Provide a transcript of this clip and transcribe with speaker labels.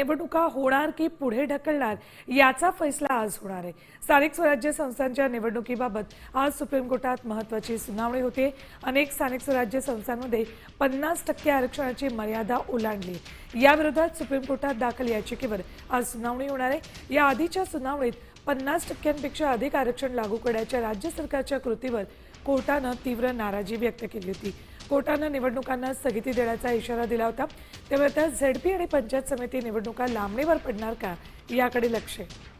Speaker 1: निवडणुका होणार की पुढे ढकलणार याचा फैसला आज होणार आहे. स्थानिक स्वराज्य संस्थांच्या निवडणुकीबाबत आज सुप्रीम कोर्टात महत्वाची सुनावणी होते. अनेक स्थानिक स्वराज्य संस्थांमध्ये पन्नास टक्के आरक्षणाची मर्यादा ओलांडली. या विरोधात सुप्रीम कोर्टात दाखल याचिकेवर आज सुनावणी होणार आहे. या आधीच्या सुनावणीत पन्नास टक्क्यांपेक्षा अधिक आरक्षण लागू करण्याच्या राज्य सरकारच्या कृतीवर कोर्टानं तीव्र नाराजी व्यक्त केली होती. कोर्टानं निवडणुकांना स्थगिती देण्याचा इशारा दिला होता. त्यामुळे त्या झेडपी आणि पंचायत समिती निवडणुका लांबणीवर पडणार का? याकडे लक्ष. आहे